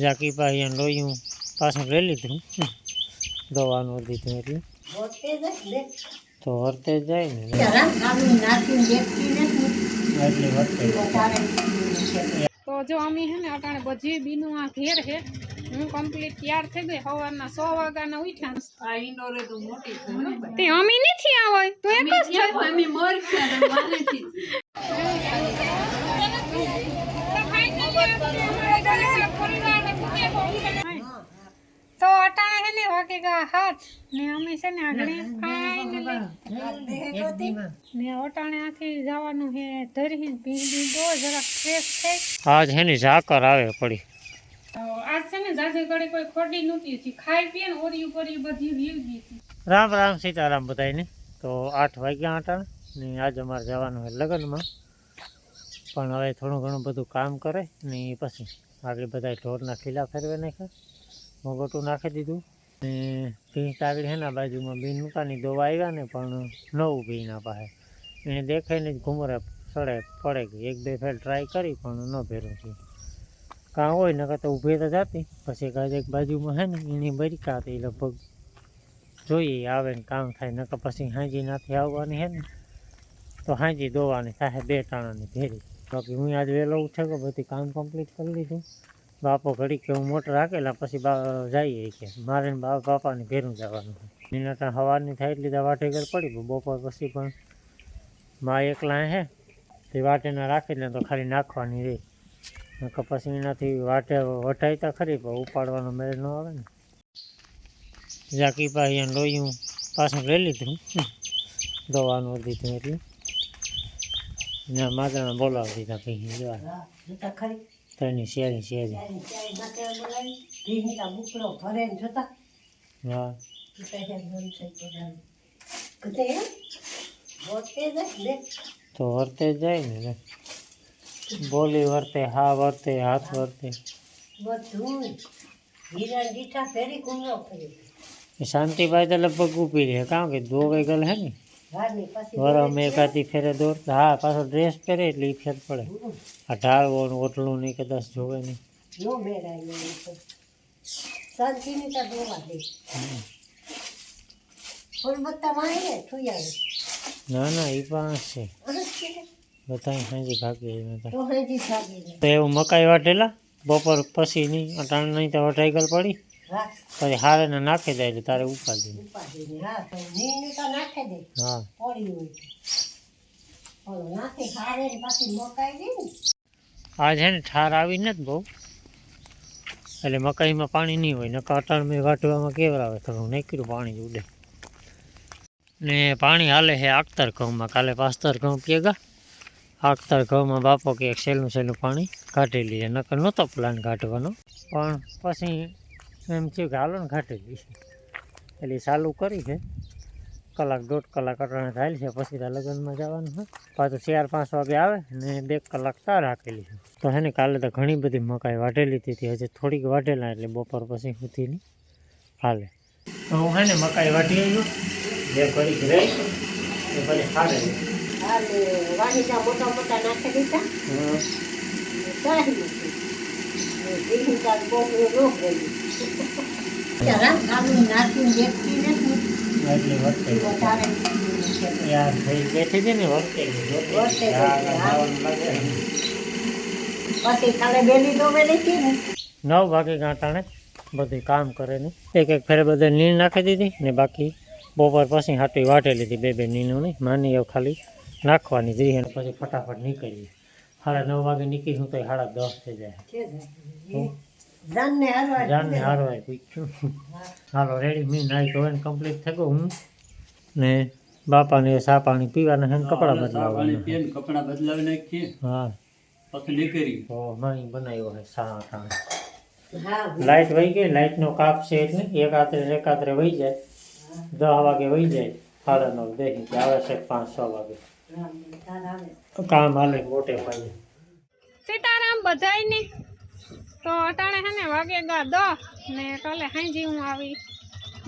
જાકી પાહી લોહી પાછું લઈ લીધું. દવાનું દીધું એટલે. તો વર્તે જ જાય ને. એટલે વર્તે તો જો અમે હે ને અટાણે બધી બીનું આ ઘેર હે હું કમ્પ્લીટ તૈયાર થઈ ગઈ. સવારના સો વાગ્યાના ઉઠ્યા તે અમે નથી આવે તો એક જ થાય તો અટાણે ને વાગે ગા હાથ. ને અમે છે ને આગળ ફાઇનલી ને ઓટાણે આથી જવાનું હે ધરી ભીંડી દો જરા ફ્રેશ થઈ. આજ હેની ઝાકર આવે પડી. આજ છે ને જાજે ઘડી કોઈ ખોટી નહોતી હતી. ખાઈ પીએ ને ઓરી ઉપરી બધી ગઈ રામ રામ સીતારામ બધાને તો આઠ વાગ્યા આટા ને આજ અમારે જવાનું હોય લગ્નમાં. પણ હવે થોડું ઘણું બધું કામ કરે ને એ પછી આગળ બધા ઢોરના ખીલા ફેરવે નાખ્યા. મોગોટું નાખી દીધું. ને ભીંસ આગળ હેના બાજુમાં બીન મુકાની દોવા આવ્યા ને પણ નવું ભીના પાસે એને દેખાઈને જ ઘુમરે સડે પડે ગઈ. એક બે ફેર ટ્રાય કરી પણ ન ભેરું થયું. કાં હોય, નકર તો ઊભી તો જતી. પછી કાંઈ એક બાજુમાં હે ને, એની બરીકા હતી લગભગ જોઈએ આવે ને કામ થાય, નકર પછી હાંજી નાથી આવવાની હે ને, તો હાંજી દોવાની થાય, બે ટાણાની ભેરી. બાકી હું આજ વહેલો ઉઠે બધી કામ કમ્પ્લીટ કરી લીધું. બાપો ઘડી કે હું મોટર રાખેલા પછી જઈએ કે. મારે બાપાની ભેરું જવાનું મિનિટ સવારની થાય એટલી તો વાટે ઘર પડી બપોર પછી પણ મા એકલા હે. તે વાટેના રાખી લે તો ખાલી નાખવાની રહી નકર પછી એનાથી વાટે વટાઈ તો ખરી, પણ ઉપાડવાનો મેળ ન આવે ને. જાકી પાહી લોહી પાછું લઈ લીધું દવાનું દીધું એટલે. ને માતા બોલાવી દીધા પી જવા તેની શેરી શેરી હા તો વર્તે જ જાય ને લે. બોલી વર્તે હા વર્તે હાથ વર્તે એ શાંતિભાઈ તો લગભગ ઊભી રહે કારણ કે દો વેગલ હે ને વરમ એકાદી ફેરે દોડતા હા પાછો ડ્રેસ પહેરે એટલે એ ફેર પડે. આ ઢાળવો ને ઓટલું નહીં કદાચ જોવે નહીં. ના ના એ પણ છે. બધા સાંજે ભાગી તો. એવું મકાઈ વાટેલા? બપોર પછી નહીં અટાણ નહીં તો વટાઈ ગયેલ પડી? પછી હારે ને નાખી દે એટલે તારે ઉપાડી હા આ છે ને ઠાર આવી નથી બહુ. એટલે મકાઈમાં પાણી નહીં હોય નકર અટાણમાં વાટવામાં કેવરાવે થોડું નીકળ્યું પાણી ઉડે. ને પાણી હાલે છે આખતર ઘઉંમાં. કાલે પાસ્તર ઘઉં પીએગા આખતર ઘઉંમાં બાપો કે સહેલું સહેલું પાણી કાઢી લઈએ નકર નહોતો પ્લાન કાઢવાનો. પણ પછી એમ થયું કે હાલો ને ઘાટી લઈએ એટલે ચાલુ કરી છે. કલાક દોઢ કલાક અટાણે થાય છે પછી ત્યાં લગ્નમાં જવાનું છે. પાછું ચાર પાંચ વાગે આવે ને બે કલાક તાર રાખેલી છે તો હે ને કાલે તો ઘણી બધી મકાઈ વાટેલી હતી હજી થોડીક વાટેલા એટલે બપોર પછી સુધીની હાલે. તો હું હે ને મકાઈ વાટી આવ્યો બે ઘડીક રહી એ એટલે મોટા બેઠી હતી ને વર્તે વર્તે ગઈ. ખાવાનું લાગે પછી કાલે બેલી તો વેલી હતી ને નવ વાગે ગાંટાણે બધું કામ કરે ને એક એક ફેરે બધે નીણ નાખી દીધી ને બાકી બપોર પછી હાટી વાટેલી હતી બે બે નીણું નહીં માની એવું ખાલી નાખવાની જ રહી અને પછી ફટાફટ નીકળી સાડા નવ વાગે નીકળી હું તો સાડા દસ થઈ જાય. જાનને હારવા જાનને હારવાય પૂછ્યું હાલો રેડી મી નાઈ તો કમ્પ્લીટ થઈ ગયું હું. ને બાપાને સા પાણી પીવાના છે કપડાં બદલાવવાના. કપડા બદલાવી નાખીએ. હા. પછી નીકળી. તો માણી બનાવ્યો છે સા ટાણે હા લાઇટ વહી ગઈ લાઇટનો કાપ છે એટલે એક રાત્રે એક રાત્રે વહી જાય. દસ વાગે વહી જાય સાડા નવ દેખી આવે છે પાંચ છ વાગે. કામ હાલે, મોટે પાયે સીતારામ બધાયની તો અટાણે હે ને વાગે ગા દો ને કાલે હાંજી હું આવી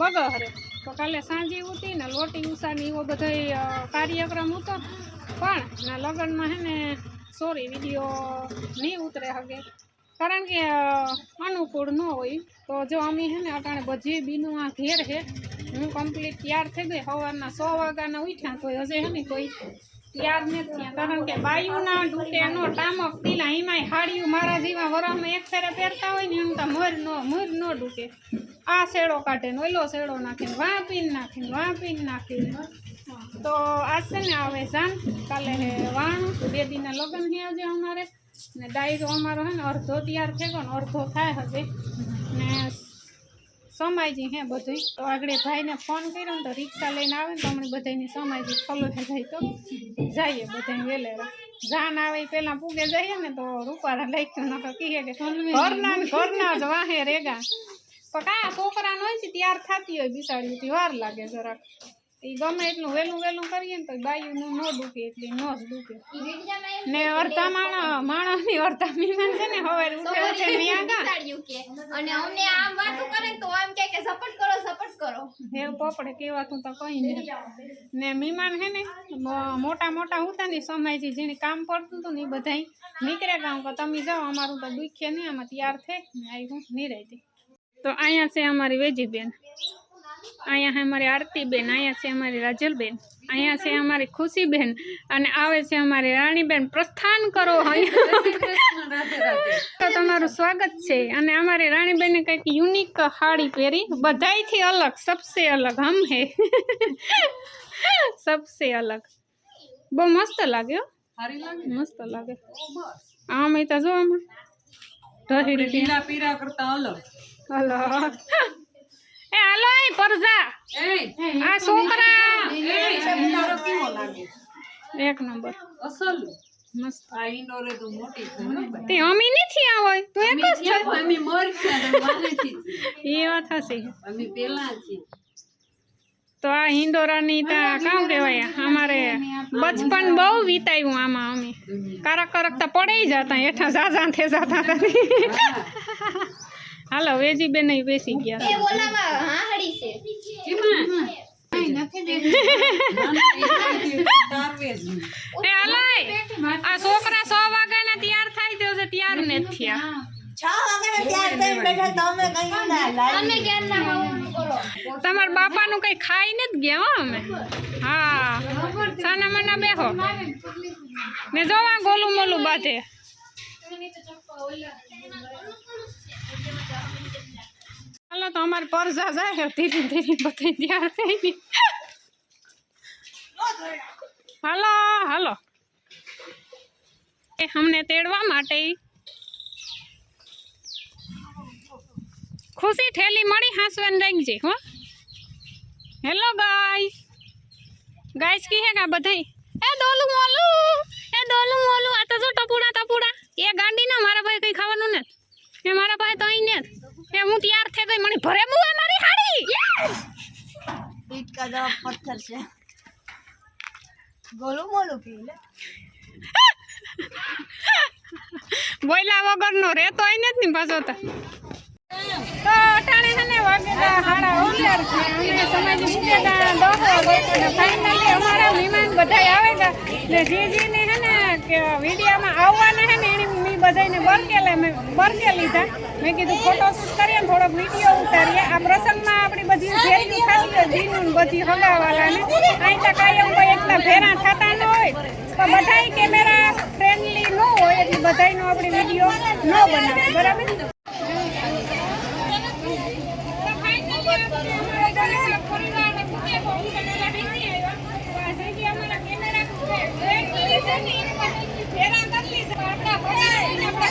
બગહરે. તો કાલે સાંજી ઉતી ને લોટી ઉષાની એવો બધો કાર્યક્રમ હતો. પણ ના લગ્નમાં હે ને સોરી, વીડિયો નહીં ઉતરે હગે. કારણ કે અનુકૂળ ન હોય. તો જો અમે છે ને અટાણે બધી બીનું આ ઘેર છે હું કમ્પ્લીટ તૈયાર થઈ ગઈ. સવારના સો વાગ્યાના ઉઠ્યા તો હજે છે ને કોઈ તૈયાર નથી થયા. કારણ કે બાયુના ડૂટે નો ટામક પીલા, એમાંય હાડિયું મારા જેવા વરસમાં એક ફેરે પહેરતા હોય ને એમ તો મોર નો, મર ન ડૂટે આ શેડો કાઢે ને ઓલો શેડો નાખીને ને નાખીને પીને નાખે ને વાં પીને નાખે તો આજ છે ને આવે જાન કાલે વાણું, બે દીના લગ્ન છે આજે અમારે. ને ડાયરો અમારો હે ને અડધો તૈયાર થઈ ગયો ને અડધો થાય હજી ને સમાયજી હે બધું તો આગળ ભાઈને ફોન કર્યો ને તો રિક્ષા લઈને આવે ને તો હમણાં બધાની સમાયજી ખલો જાય તો જઈએ બધા વેલેરા. જાન આવે પેલા પૂગે જઈએ ને તો રૂપારા લખ્યું નકર કહીએ કે ઘરના ઘરના જ વાહે રેગા. પણ કાંઈ છોકરાનો હોય ને તૈયાર થતી હોય બિસાડી વાર લાગે જરાક. એ ગમે એટલું વહેલું વહેલું કરીએ ને તો બાયુનું ન દુખે એટલી ન જ દુખે. ને અડધા માણસ માણસની અડધા મહેમાન છે ને હવે ઉઠે ઉઠે ન્યા ગા. અને અમને આમ વાતો કરે તો આમ કે કે સપોર્ટ કરો સપોર્ટ કરો. હે પોપડે કહેવાતું તો કઈ નહીં. ને મહેમાન હે ને મોટા મોટા હતા ને સમયથી જેને કામ પડતું હતું ને એ બધાય નીકળ્યા ગામ કે તમે જાઓ અમારું તો દુખે નહીં આમાં તૈયાર થઈ. ને આવી હું નિરાયતી તો અહીંયા છે અમારી વેજીબેન. અહીંયા છે અમારી આરતીબેન અહીંયા છે અમારી રાજલબેન અહીંયા છે અમારી ખુશીબેન અને આવે છે અમારી રાણીબેન. પ્રસ્થાન કરો અહીંયા તો તમારું સ્વાગત છે અને અમારી રાણીબેને કંઈક યુનિક સાડી પહેરી. બધાયથી અલગ સબસે અલગ હમ હે. સબસે અલગ. બહુ મસ્ત લાગ્યો મસ્ત લાગે. આમ એ તો જો આમાં. ઢહીડી લીલા પીરા કરતા અલગ. હલો એ હાલો એ પરજા આ છોકરા તારો કેવો લાગે એક નંબર અસલ મસ્ત આઈ નો રે તો મોટી તે અમી નથી આ તો એક જ છે અમી મર છે અને છે. એ વાત હશે અમી પેલા છે તો આ હિંદોરાની તા કામ કહેવાય અમારે બચપન બહુ વિતાવ્યું આમાં અમે કારક કરકતા પડી જતા હેઠા જાજા થે જતા હતા હાલો વેજી બેન બેસી ગયા. આ છોકરા સો વાગ્યાના તૈયાર થાય. છે તૈયાર ને થયા તમે ક્યાં ના તમારા બાપાનું કઈ ખાઈ ને જ ગયા હો અમે? હા. સાના મના બેહો. ને જોવા ગોલું મોલું બાંધે. હાલો તો અમારે પરજા જાય. ધીરે ધીરે બધી તૈયાર થઈ ગઈ. હાલો હાલો. એ અમને તેડવા માટે ખુશી ઠેલી મળી હાંસવાન રાખજે હો. Hello, guys. ગાઈસ, કી હે કા બધાય? એ ડોલું મોલું, એ દોલું મોલું, આ તો જો ટપુડા ટપુડા. એ ગાંડી ના મારા ભાઈ કઈ ખાવાનું ને એ મારા ભાઈ તો અહીં ને એ હું તૈયાર થઈ ગઈ મને ભરે બુઆ મારી હાડી? ઈટકા જવાબ પથ્થર છે. ગોલું મોલું પી લે. બોયલા વગરનો રહેતો હોય ને જ નહીં પાછો તો. તો અટાણે હને વાગેલા હાડા અગિયાર છે. અમે સમાજ મૂકેલા દોહો અને ફાઇનલી અમારા મહેમાન બધા આવેલા. ને જે જેને છે ને કે વિડીયામાં આવવાના ને મેં બધાને બરકેલે મેં બરકે લીધા. મેં કીધું ફોટો શૂટ કરીએ ને થોડોક વીડિયો ઉતારીએ. આ પ્રસંગમાં આપણી બધી ફેરી ખાતી હોય જીનું બધી હગાવાલાને. અહીં તો કાયમ કોઈ એકલા ભેરા થતા ન હોય. તો બધાય કેમેરા ફ્રેન્ડલી ન હોય એટલે બધાયનો આપણે વીડિયો ન બનાવે બરાબર?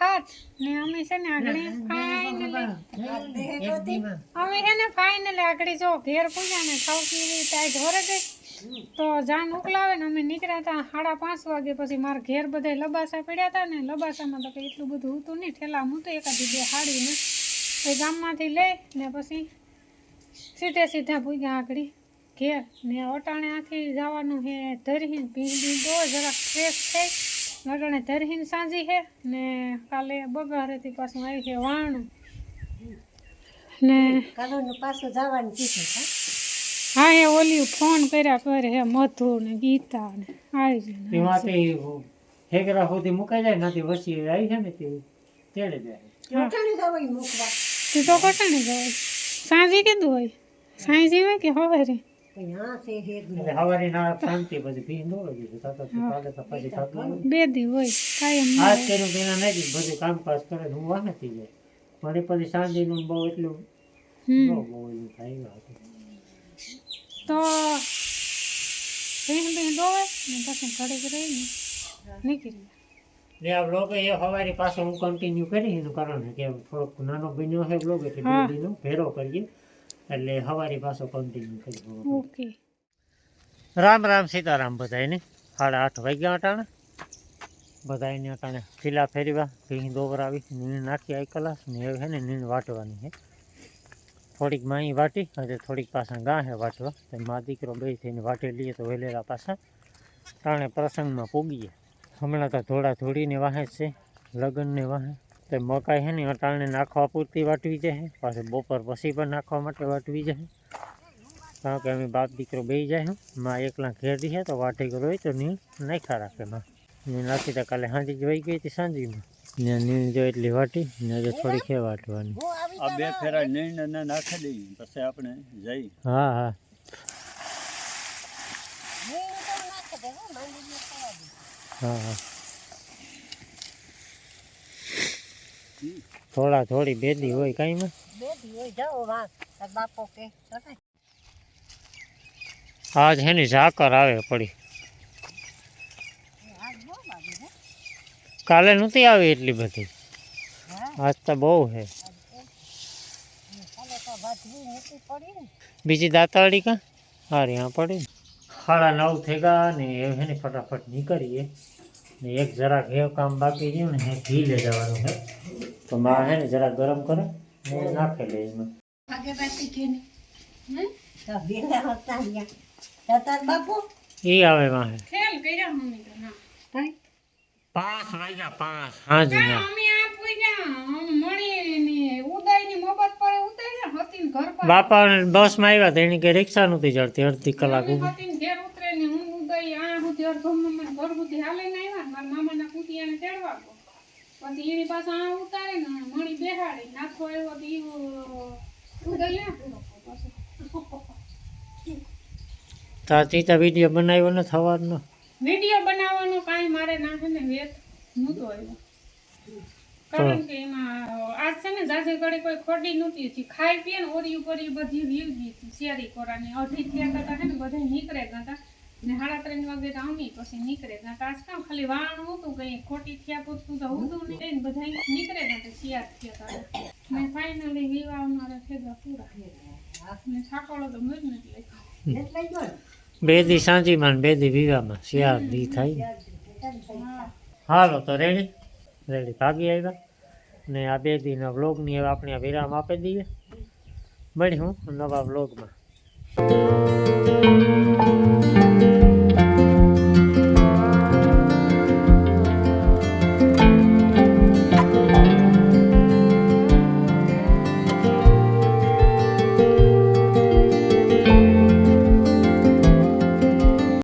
હા ને અમે છે ને વાગે ફાઇનલી અમે છે ને આગળ ફાઇનલી આગળ જો ઘેર પૂજા ને ખાવતી એવી ટાઈટ હોરે ગઈ. તો જાન ઉકલાવે ને અમે નીકળ્યા હતા સાડા પાંચ વાગે પછી મારા ઘેર બધા લબાસા પડ્યા હતા ને લબાસામાં તો કંઈ એટલું બધું હતું નહીં. ઠેલા મૂતો તો એકાદી બે હાડીને પછી ગામમાંથી લઈ ને પછી સીધે સીધા પૂજા આગળ. ઘેર ને અટાણે આથી જવાનું હે ધરી ભીંડી દો જરાક ફ્રેશ થઈ. અટાણે ધરહીન સાંજી હે ને કાલે બગારેથી પાછું આવી છે વાણ. ને કાલે પાછું જવાનું કીધું હા હે એ ઓલી ફોન કર્યા કરે હે મધુ ને ગીતા ને આવી જાય એમાંથી હેગરા સુધી મુકાઈ જાય નથી વસી આવી છે ને તે તેડે જાય. ચોટાણી જવાય મૂકવા. તું તો કટાણે જવાય સાંજે કીધું હોય? સાંજી હોય કે હવે રે પણ એટલે બે દી હોય કાયમ આજ હોય. તેનું તેના બધું કામકાજ કરે હું વાહ જાય. વળી પછી શાંતિનું બહુ એટલું બહુ એનું થાય તો ભીન ભીન દોવે ને પછી ઘડીક રહીને નીકળી ને આ બ્લોગ એ હવારી પાછો હું કન્ટિન્યુ કરી એનું કારણ કે થોડોક નાનો બન્યો છે બ્લોગ એટલે ભેરો કરીએ. એટલે હવારી પાછો કન્ટિન્યુ કરી ઓકે રામ રામ સીતારામ બધાને સાડા આઠ વાગ્યા અટાણે. બધાને અટાણે ખીલા ફેરવા ભીં દોવરાવી નીણ નાખી આઈ કલાસ ને હવે છે ને નીણ વાટવાની છે થોડીક માઈ વાટી અને થોડીક પાછા ગા હે વાટવા. તો મા દીકરો બે થઈને વાટી લઈએ તો વેલેરા પાછા. ટાણે પ્રસંગમાં પૂગીએ. હમણાં તો થોડા થોડીને વાહે જ છે લગ્નને વાહે. તો મકાઈ છે ને અટાણે નાખવા પૂરતી વાટવી જાય પાછું બપોર પછી પણ નાખવા માટે વાટવી જાય કારણ કે અમે બાપ દીકરો બે જાય હું માં એકલા ઘેર છે તો વાટી ગયો હોય તો નીણ નાખ્યા રાખે માં. નીણ નાખી તો કાલે સાંજે જ વહી ગઈ હતી સાંજમાં ને નીણ જો એટલી વાટી ને આજે થોડી ખે વાટવાની. હું આવી આ બે ફેરા નીણ ને નાખી દઈએ પછી આપણે જઈ હા હા. હું તો નાખી દે હો માંડીને ખાવા દે હા હા થોડા થોડી ભેદી હોય કઈ માં બેઠી હોય જાઓ વાં બાપો કે આજ હે ઝાકર આવે પડી. કાલે નહોતી આવી એટલી બધી. આજ તો બહુ ને. બીજી દાંતાળી કા? હા હા પડી સાડા નવ થઈ ગયા ને એ ફટાફટ નીકળીએ. એક જરાક એ કામ બાકી રહ્યું ને એ ઘી લઈ જવાનું છે તો માં હે ને જરાક ગરમ કરે ને નાખી લે એમાં આગે બેસી કે ને હમ? તો ભીંડા હતા અહીંયા તો તાર બાપો એ આવે વાહે ખેલ કર્યા મમ્મી તો ના ભાઈ પાંચ વાગ્યા પાંચ હાજી ના, ના મમ્મી આ પૂગ્યા આમ મણીની ઉદયની મોબત પર ઉતર્યા હતી ને ઘર પર બાપા બસમાં આવ્યા તો એને કે રિક્ષા નહોતી ચડતી અડધી કલાક મમ્મી ઊભી હતી ને ઘેર ઉતરે ને હું ઉદય આ સુધી અડધો મમ્મી ઘર સુધી હાલે ને મામાના તેડવા ગયો પછી એની પાસે આ ઉતારે ને મણી બેહાડી. નાખો આવ્યો તો ઈ ઉદય લે પૂરો પાછો તાર ચીતા વીડિયો બનાવ્યો ને થવાનો? વીડિયો બનાવવાનો કાંઈ મારે ના છે ને વેત. નહોતો આવ્યો. કારણ કે એમાં આજ છે ને જાજે ઘડી કોઈ ખોટી નહોતી હતી. ખાઈ પીએ ને ઓરી ઉપર બધી વીવ ગઈ હતી. શિયારી કોરાની. અઢી થયા છે ને બધા નીકળે હતા ને સાડા ત્રણ વાગે તો પછી નીકળે. ના આજ કામ ખાલી વાણ હતું કઈ ખોટી થયા પૂછતું તો હતું નહીં બધા નીકળે ને શિયાર થયા હતા ને ફાઇનલી વીવા અમારા થયા પૂરા. ને છાકોળો તો મજ નથી લખ્યો. બે દી સાંજીમાં ને બે દી વિવામાં શિયાળ દી થાય. હાલો તો રેડી. રેડી ભાગી આવ્યા. ને આ બે દીના વ્લોગની હવે આપણે આ વિરામ આપી દઈએ. મળી હું નવા વ્લોગમાં